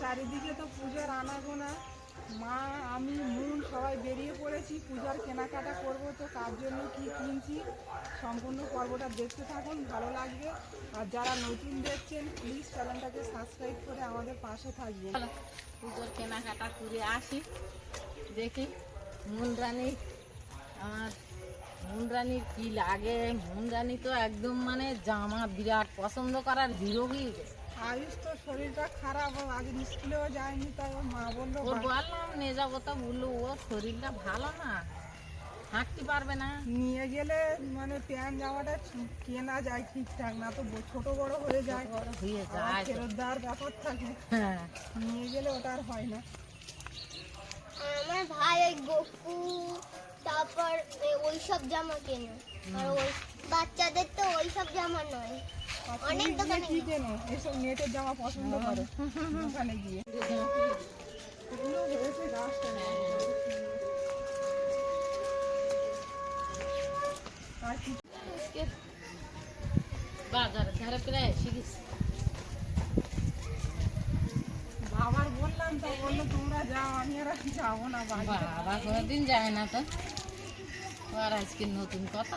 চারিদিকে তো পুজোর আনাগোনা। মা, আমি মুন সবাই বেরিয়ে পড়েছি, পূজার কেনাকাটা করব তো কার জন্য কি কিনছি, সম্পূর্ণ পর্বটা দেখতে থাকুন, ভালো লাগবে। আর যারা নতুন দেখছেন প্লিজ চ্যানেলটাকে সাবস্ক্রাইব করে আমাদের পাশে থাকবেন। পুজোর কেনাকাটা করে আসি। দেখি, মুনরানি, আমার মুনরানির কি লাগে? মুনরানি তো একদম মানে জামা বিরাট পছন্দ করার হিরো গেছে আয়ুষ তো শরীরটা খারাপ ও আগে স্কুলেও যায়নি তাই ওর মা বলল ওর বললাম নিয়ে যাব তো বলল ওর শরীরটা ভালো না হাঁটতে পারবে না। নিয়ে গেলে মানে প্যান্ট জামাটা কেনা যায় ঠিকঠাক না তো ছোট বড় হয়ে যায়। হয়ে যায় ফেরত দেওয়ার ব্যাপার থাকে। হ্যাঁ। নিয়ে গেলে ওটা আর হয় না। আমার ভাই ওই গোকু তারপর ওইসব জামা কেনে। আর ওই বাচ্চাদের তো ওইসব জামা নয়। অনেক দোকানে কি কেনো এসব নেটের জামা পছন্দ করো। দোকানে গিয়ে। এগুলো হয়েছে গাছটা আর কি বাজারে ধারে প্রায় এসে গেছি। বাবার বললাম তো বলল তোমরা যাও আমি আর যাব না বাবা কোনোদিন যায় না তো। আর আজকে নতুন কথা।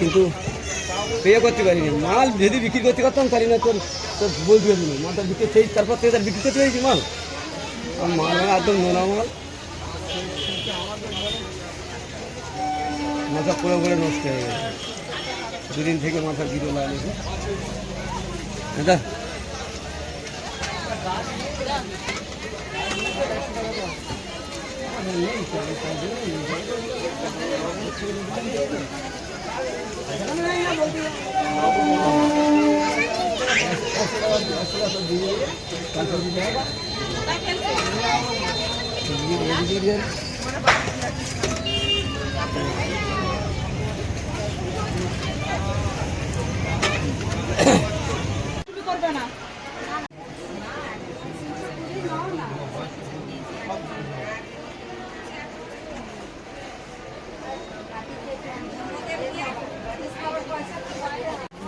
কিন্তু বিয়ে করতে পারিনি। মাল যদি বিক্রি করতে পারতাম, তাহলে না তোর তোর বলতে পারবি না মালটা বিক্রি সেই তারপর থেকে তার বিক্রি করতে পেরেছি মাল। মাল একদম নোনা মাল। মাথা পুরো করে নষ্ট হয়ে গেছে। দুদিন থেকে মাথা জিরো লাগিয়েছে দাদা।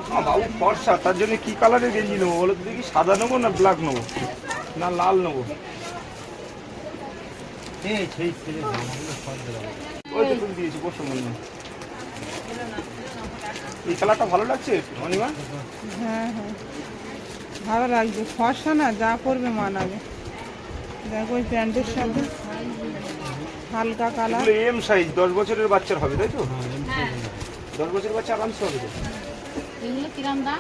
আ, বাবু ফর্সা তার জন্য কি কালারের গেঞ্জি নেব বলো দেখি সাদা নেব না ব্ল্যাক নেব? না লাল নেব? দিয়েছি বসো মনে এই কালারটা ভালো লাগছে অনিমা? হ্যাঁ হ্যাঁ। ভালো লাগছে। ফর্সা না যা করবে মানাবে। দেখো ওই প্যান্টের সাথে। হালকা কালার। এম সাইজ দশ বছরের বাচ্চার হবে তাই তো? দশ বছরের বাচ্চা আরামসে হবে তো? এগুলো কিরাম দাম?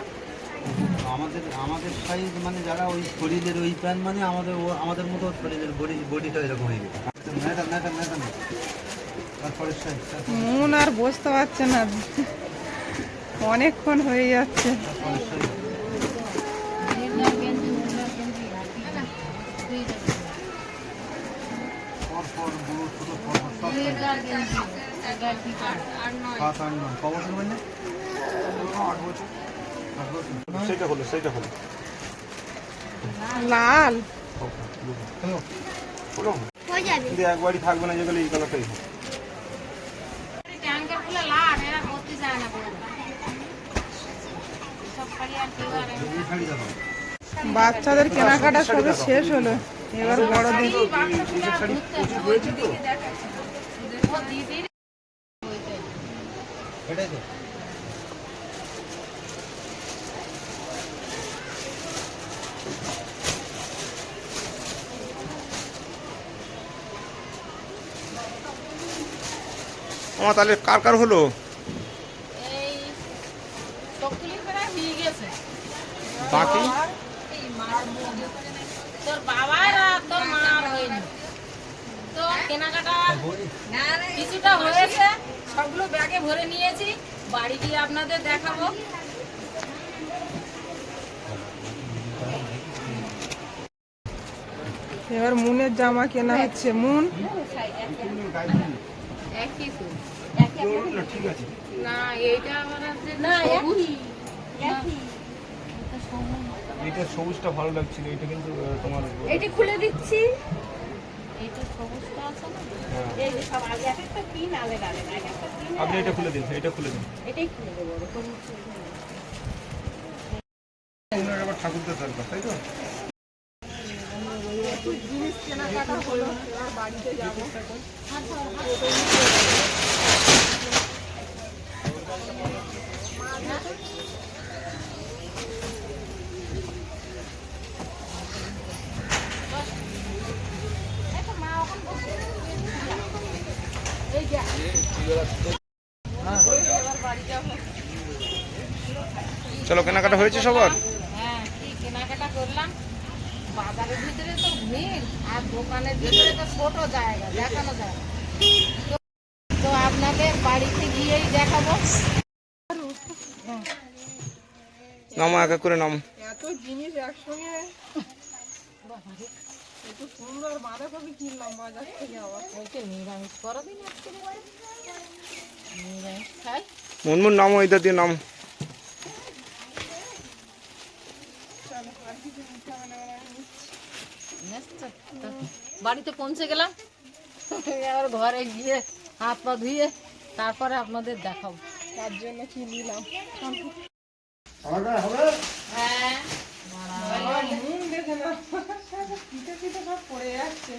আমাদের আমাদের সাইজ মানে যারা ওই শরীরের ওই প্যান্ট মানে আমাদের ও- আমাদের মতো শরীরের বডি বডিটা এরকম হয়ে গেছে। মন আর বসতে পারছে না। অনেকক্ষণ হয়ে যাচ্ছে। সেটা হলো সেটা হলো। লাল। হয়ে একবারই থাকবে না যেগুলো এই কালারটাই হবে। বাচ্চাদের কেনাকাটা সবে শেষ হলো। এবার বড়দের আমার তাহলে কার কার হলো? হয়ে বাকি? তোর বাবার আর তোর মার হয়নি তো কেনাকাটা কিছুটা হয়েছে সবগুলো ব্যাগে ভরে নিয়েছি। বাড়ি গিয়ে আপনাদের দেখাবো। এবার মুনের জামা কেনা হচ্ছে। মুন? না, এইটা আছে না এটা সবুজটা ভালো লাগছিল এটা কিন্তু তোমার এটা খুলে দিচ্ছি। এইটা সবুজটা আছে না? হ্যাঁ। আপনি এটা খুলে দিন এটা খুলে দিন। ঠাকুরদার দরকার তাই তো? জিনিস কেনাকাটা হলো বাড়িতে যাব। চলো কেনাকাটা হয়েছে সবার? হ্যাঁ কি কেনাকাটা করলাম? বাজারের ভিতরে তো ভিড় আর দোকানের ভিতরে তো ছোট জায়গা দেখানো যায়। তো- তো আপনাদের বাড়িতে গিয়েই দেখাবো। নামো এক এক করে নাম। এত জিনিস একসঙ্গে। একটু সুন্দর বাঁধাকপি কিনলাম বাজার থেকে আবার। ওইটা নিরামিষ করো দিন আজকে। নিরামিষ খাই। মুনমুন নামো এটা দিয়ে নাম চলো আর কিছু নিতে হবে না আমি নিচ্ছি। নিশ্চয়। তো বাড়িতে পৌঁছে গেলাম। এবার ঘরে গিয়ে হাত পা ধুয়ে তারপরে আপনাদের দেখাবো। তার জন্য কি নিলাম? হ্যাঁ আমার মুখ দেখে না পিঠে পিঠে সব পড়ে যাচ্ছে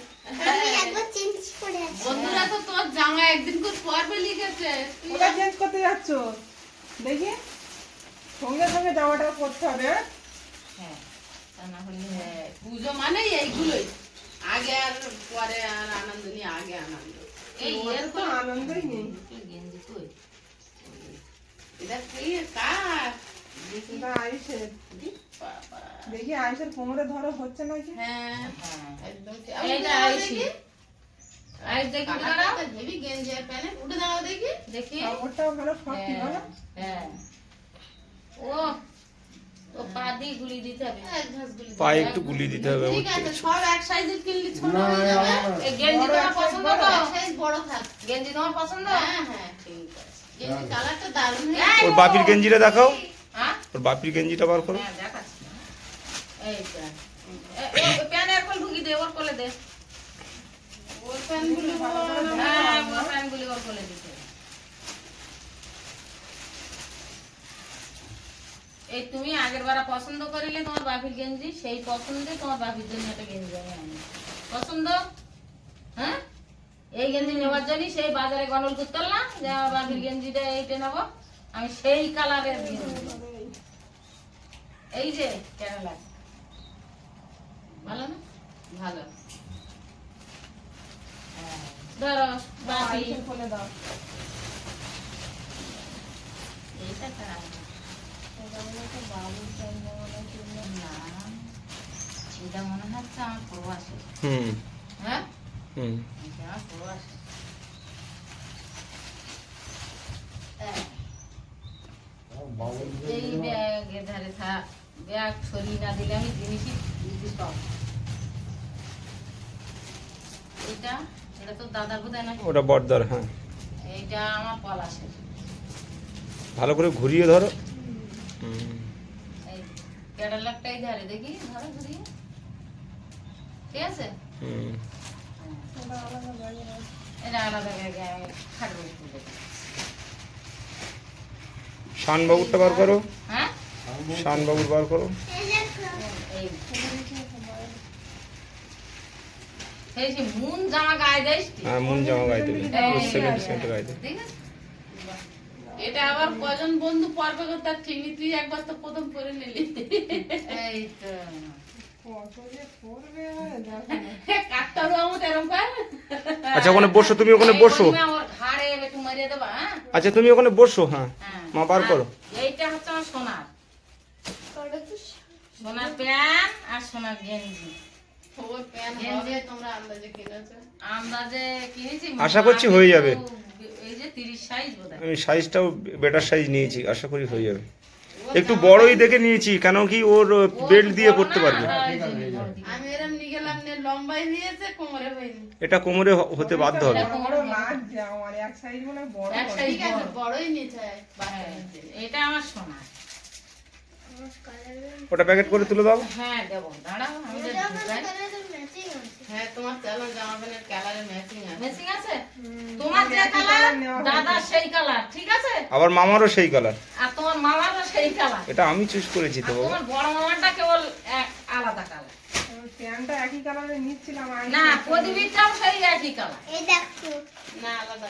আমি একবার চেঞ্জ করে আছি বন্ধুরা তো তোর জামা একদিন করে পরবে লিখেছে। ওটা চেঞ্জ করতে যাচ্ছ? দেখি। সঙ্গে সঙ্গে জামাটা পরতে হবে হ্যাঁ? হ্যাঁ তা না হলে পুজো মানে এইগুলোই। আগে আর পরে আর আনন্দ নিয়ে আগে আনন্দ। এই এর তো আনন্দই নেই। গেঞ্জি কই এটা কি কার? এটা আইসের বাবা। দেখি আইসের কোমরে ধরো হচ্ছে নাকি? হ্যাঁ একদম এইটা আইসি আইস দেখি। দাঁড়াও। হেভি গেঞ্জি আর প্যান্ট। উঠে দাঁড়াও দেখি। দেখি। কাপড়টাও ভালো হ্যাঁ। ও পায়ে একটু গুলিয়ে দিতে হবে ঠিক আছে সব এক সাইজের কিনলে ছোট হয়ে যাবে। এই গেঞ্জি তোমার পছন্দ তো? সাইজ বড় থাক। গেঞ্জি তোমার পছন্দ? হ্যাঁ হ্যাঁ। ঠিক আছে। গেঞ্জি কালারটা দারুণ ওর বাপির গেঞ্জিটা দেখাও। হ্যাঁ? ওর বাপির গেঞ্জিটা বার করো। হ্যাঁ দেখাচ্ছি। এই প্যান এখন ঢুকি দে ওর কোলে দে। ওর প্যানগুলি হ্যাঁ ওর প্যানগুলি ওর কোলে দিতে এই তুমি আগের বার পছন্দ করিলে তোমার বাপির গেঞ্জি সেই পছন্দে তোমার বাপির জন্য একটা গেঞ্জি আমি আনি। পছন্দ? হ্যাঁ? এই গেঞ্জি নেওয়ার জন্য সেই বাজারে গন্ডল করতে পারলাম যে আমার বাপির গেঞ্জিটা এইটা নেব আমি সেই কালারের এই যে কেরালা। ভালো না? ভালো। ধরো বাপি। খুলে দাও। এইটা। না, এটা মনে হচ্ছে আমার প্রবাসী হুম। হ্যাঁ হুম। এটা আমার প্রবাসী। এই ব্যাগের ধারে থাক ব্যাগ সরিয়ে না দিলে আমি জিনিসই দিতে পাবো এটা এটা তো দাদার বোধহয় না ওটা বর্দার হ্যাঁ। এইটা আমার পলাশের। ভালো করে ঘুরিয়ে ধরো। এই ক্যাটালগটাই ধারে দেখি ধরো ঘুরিয়ে। ঠিক আছে? হুম। এটা আলাদা খাটবো শানবাবুরটা বার করো। হ্যাঁ? শানবাবুর বার করো। মুন জামা গায়ে দেয় হ্যাঁ মুন জামা গায়ে দেবে। সেভেন্টি সেন্ট গায়ে দেবে। ঠিক আছে? এটা আবার কজন বন্ধু পর্বে তার চিনি তুই একবার তো প্রথম করে নিলি। এই তো। আচ্ছা ওখানে বসো তুমি ওখানে বসো। আমার ঘাড়ে একটু মারিয়ে দেবা হ্যাঁ? আচ্ছা তুমি ওখানে বসো হ্যাঁ। হ্যাঁ। মা বার করো। এইটা হচ্ছে আমার সোনার। সোনার প্যান্ট আর সোনার গেঞ্জি। গেঞ্জি তোমরা আন্দাজে কিনেছো? আন্দাজে কিনেছি আশা করছি হয়ে যাবে। এই যে তিরিশ সাইজ বোধ আমি সাইজটাও বেটার সাইজ নিয়েছি আশা করি হয়ে যাবে। একটু বড়ই দেখে নিয়েছি কেন কি ওর বেল্ট দিয়ে পড়তে পারবে। এটা কোমরে হ- হতে বাধ্য হবে। মনে হয় বড় এক বড়। সাইজ ঠিক আছে বড়ই নিয়েছে এটা আমার সোনার ওটা প্যাকেট করে তুলে দাও। হ্যাঁ দেবো। দাঁড়াও আমি হ্যাঁ তোমার জামা প্যান্টের কালারে ম্যাচিং আছে। মেসিং আছে? তোমার যে কালার দাদা সেই কালার ঠিক আছে? আবার মামারও সেই কালার আর তোমার মামারও সেই কালার এটা আমি চুজ করেছি তো। তোমার বড় মামারটা কেবল এক আলাদা কালার প্যান্টটা একই কালারের নিচ্ছিলাম না প্রদীপটাও সেই একই কালার এই দেখো। না আলাদা।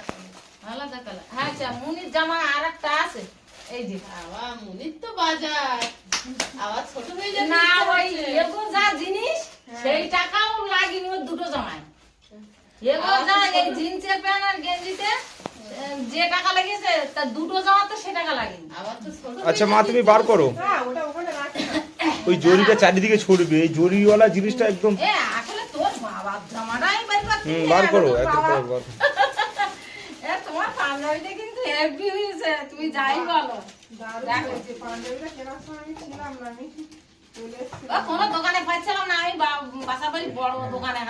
আলাদা কালার হ্যাঁ আচ্ছা মুনির জামা আর একটা আছে। এই যে আবার মুনির তো বাজার। আবার ছোট হয়ে যাবে না ওই এগো যা জিনিস সেই টাকাও লাগেনি ওর দুটো জামায় এগো যা এই জিন্সের প্যান্ট আর গেঞ্জিতে যে টাকা লেগেছে তার দুটো জামাতে সে টাকা লাগেনি। আবার তো ছোট আচ্ছা মা তুমি বার করো। না ওটা ওখানে রাখি। ওই জরিটা চারিদিকে ছড়বে এই জরিওয়ালা জিনিসটা একদম এ আসলে তোর বাবার জামাটাই বাড়ি পাচ্ছি বার করো একদম বার। করো। এ তোমার হেভি হয়েছে তুমি যাই বলো। কোনো দোকানে পাচ্ছিলাম না আমি বাসা বাড়ি বড় দোকানে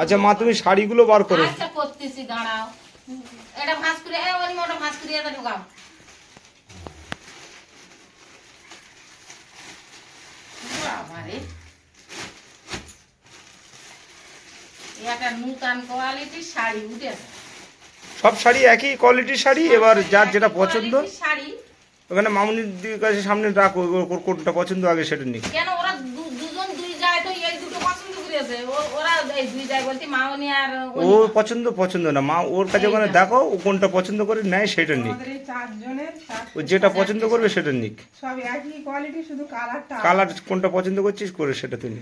আচ্ছা মা তুমি শাড়িগুলো বার করো। আচ্ছা করতেছি দাঁড়াও। এটা ভাঁজ করে ওই মোটা ভাঁজ করে এটা ঢোকাও। বাবারে। একটা নূতন কোয়ালিটির শাড়ি উঠেছে সব শাড়ি একই কোয়ালিটির শাড়ি এবার যার যেটা পছন্দ শাড়ি। ওখানে মামুনির কাছে সামনে রাখো কোনটা পছন্দ আগে সেটা নিয়ে কেন ওরা দু- দুজন দুই যায় তো এই দুটো পছন্দ করেছে ও- ওরা এই দুই যায় বলতে মামনি আর ও পছন্দ পছন্দ না। মা ওর কাছে ওখানে দেখো ও কোনটা পছন্দ করে নেয় সেটা নিক। ও যেটা পছন্দ করবে সেটা নিক। কালার কোনটা পছন্দ করছিস করে সেটা তুই তুমি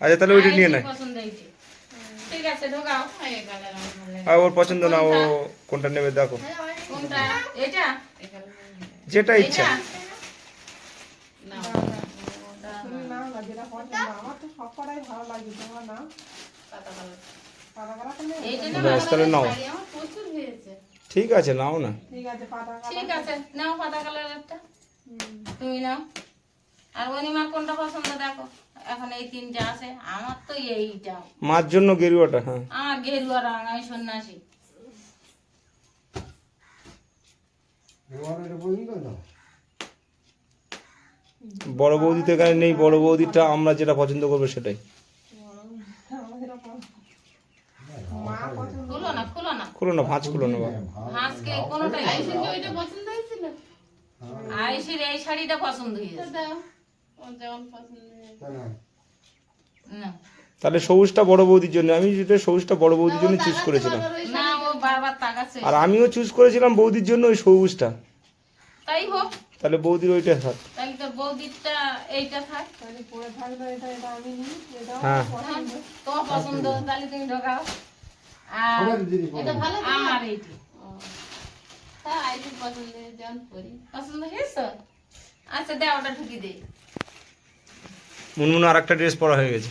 আচ্ছা তাহলে ওইটা নিয়ে নেয়। ওর পছন্দ না ও কোনটা? নেবে দেখো। লাগে। যেটা ইচ্ছা। ঠিক আছে নাও না। ঠিক আছে ঠিক আছে নাও পাতা কালারেরটা তুমি নাও। আর অনিমার কোনটা পছন্দ দেখো। এখন এই তিনটা আছে আমার তো এইটা। মার জন্য গেরুয়াটা হ্যাঁ। আমার গেরুয়া রং আমি সন্ন্যাসী। বড় বৌদি তো এখানে নেই বড় বৌদিটা আমরা যেটা পছন্দ করব সেটাই। খুলো না ভাঁজ খুলো না এই শাড়িটা পছন্দ হয়েছে। তাহলে সবুজটা বড় বৌদির জন্য আমি যেটা সবুজটা বড় বৌদির জন্য চুজ করেছিলাম। আর আমিও চুজ করেছিলাম বৌদির জন্য ওই সবুজটা। তাই হোক। তাহলে বৌদির ওইটা থাক। তাহলে তো বৌদিরটা এইটা থাক। তাহলে পরে এটা এটা আমি নিই এটাও হ্যাঁ। পছন্দ তোমার পছন্দ তাহলে তুমি ঢোকাও। আর এটা ভালো আমার এইটি। তা পছন্দ করি। পছন্দ হয়েছে? আচ্ছা দাও ওটা ঢুকি দে। মুনমুন আর একটা ড্রেস পরা হয়ে গেছে।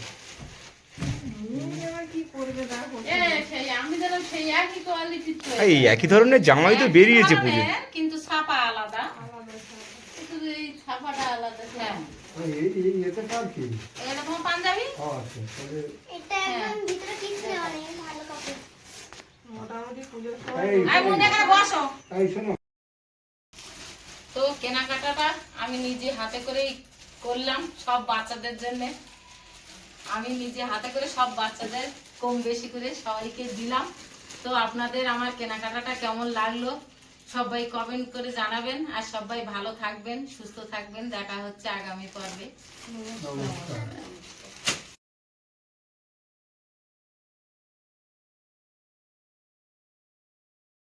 তো এই একই ধরনের জামাই তো বেরিয়েছে পুজো কিন্তু ছাপা আলাদা। ছাপাটা আলাদা হ্যাঁ। এই এই এটা কার কি? এটা তোমার পাঞ্জাবি? ও আচ্ছা তাহলে এটা একদম ভিতরে কিছু অনেক ভালো কাপড়। মোটামুটি পুজোর সময় আই বোন এখানে বসো। এই শোনো। তো কেনাকাটাটা আমি নিজে হাতে করেই করলাম সব বাচ্চাদের জন্য। আমি নিজে হাতে করে সব বাচ্চাদের কম বেশি করে সবাইকে দিলাম। তো আপনাদের আমার কেনাকাটাটা কেমন লাগল? সবাই কমেন্ট করে জানাবেন আর সবাই ভালো থাকবেন সুস্থ থাকবেন। দেখা হচ্ছে আগামী পর্বে।